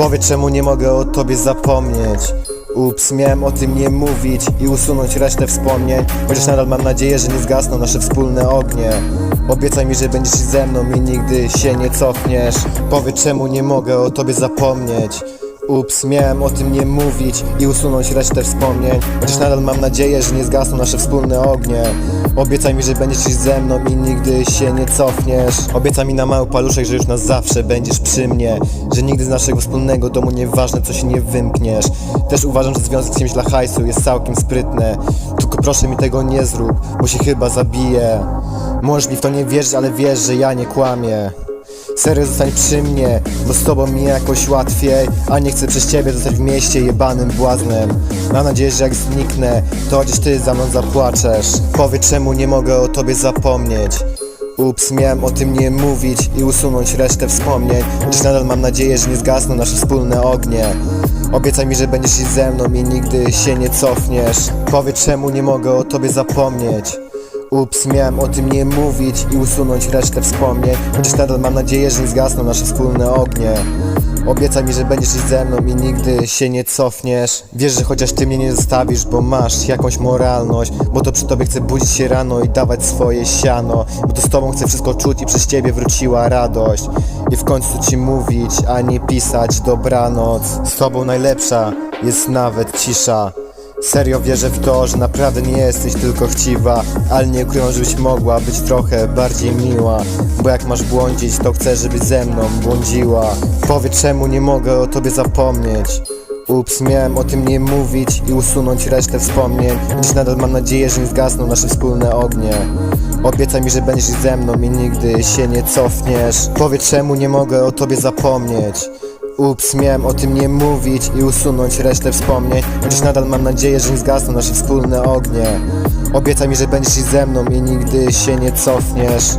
Powiedz czemu nie mogę o tobie zapomnieć? Ups, miałem o tym nie mówić i usunąć resztę wspomnień. Chociaż nadal mam nadzieję, że nie zgasną nasze wspólne ognie. Obiecaj mi, że będziesz ze mną i nigdy się nie cofniesz. Powiedz czemu nie mogę o tobie zapomnieć Ups, miałem o tym nie mówić i usunąć resztę wspomnień. Chociaż nadal mam nadzieję, że nie zgasną nasze wspólne ognie. Obiecaj mi, że będziesz dziś ze mną i nigdy się nie cofniesz. Obiecaj mi na mały paluszek, że już na zawsze będziesz przy mnie. Że nigdy z naszego wspólnego domu nieważne co się nie wymkniesz. Też uważam, że związek z kimś dla hajsu jest całkiem sprytne Tylko proszę mi tego nie zrób, bo się chyba zabiję. Możesz mi w to nie wierzyć, ale wiesz, że ja nie kłamię Serio zostań przy mnie, bo z tobą mi jakoś łatwiej A nie chcę przez ciebie zostać w mieście jebanym błaznem. Mam nadzieję, że jak zniknę, to chociaż ty za mną zapłaczesz. Powiedz czemu nie mogę o tobie zapomnieć? Ups, miałem o tym nie mówić i usunąć resztę wspomnień Chociaż nadal mam nadzieję, że nie zgasną nasze wspólne ognie. Obiecaj mi, że będziesz dziś ze mną i nigdy się nie cofniesz. Powiedz czemu nie mogę o tobie zapomnieć Ups, miałem o tym nie mówić i usunąć resztę wspomnień. Chociaż nadal mam nadzieję, że zgasną nasze wspólne ognie. Obiecaj mi, że będziesz dziś ze mną i nigdy się nie cofniesz. Wiesz, że chociaż ty mnie nie zostawisz, bo masz jakąś moralność Bo to przy tobie chcę budzić się rano i dawać swoje siano Bo to z tobą chcę wszystko czuć i przez ciebie wróciła radość. I w końcu ci mówić, a nie pisać dobranoc. Z tobą najlepsza jest nawet cisza Serio wierzę w to, że naprawdę nie jesteś tylko chciwa Ale nie ukrywam, żebyś mogła być trochę bardziej miła Bo jak masz błądzić, to chcę, żebyś ze mną błądziła. Powiedz czemu nie mogę o tobie zapomnieć? Ups, miałem o tym nie mówić i usunąć resztę wspomnień. Dziś nadal mam nadzieję, że nie zgasną nasze wspólne ognie. Obiecaj mi, że będziesz ze mną i nigdy się nie cofniesz. Powiedz czemu nie mogę o tobie zapomnieć Ups, miałem o tym nie mówić i usunąć resztę wspomnień. Chociaż nadal mam nadzieję, że nie zgasną nasze wspólne ognie. Obiecaj mi, że będziesz ze mną i nigdy się nie cofniesz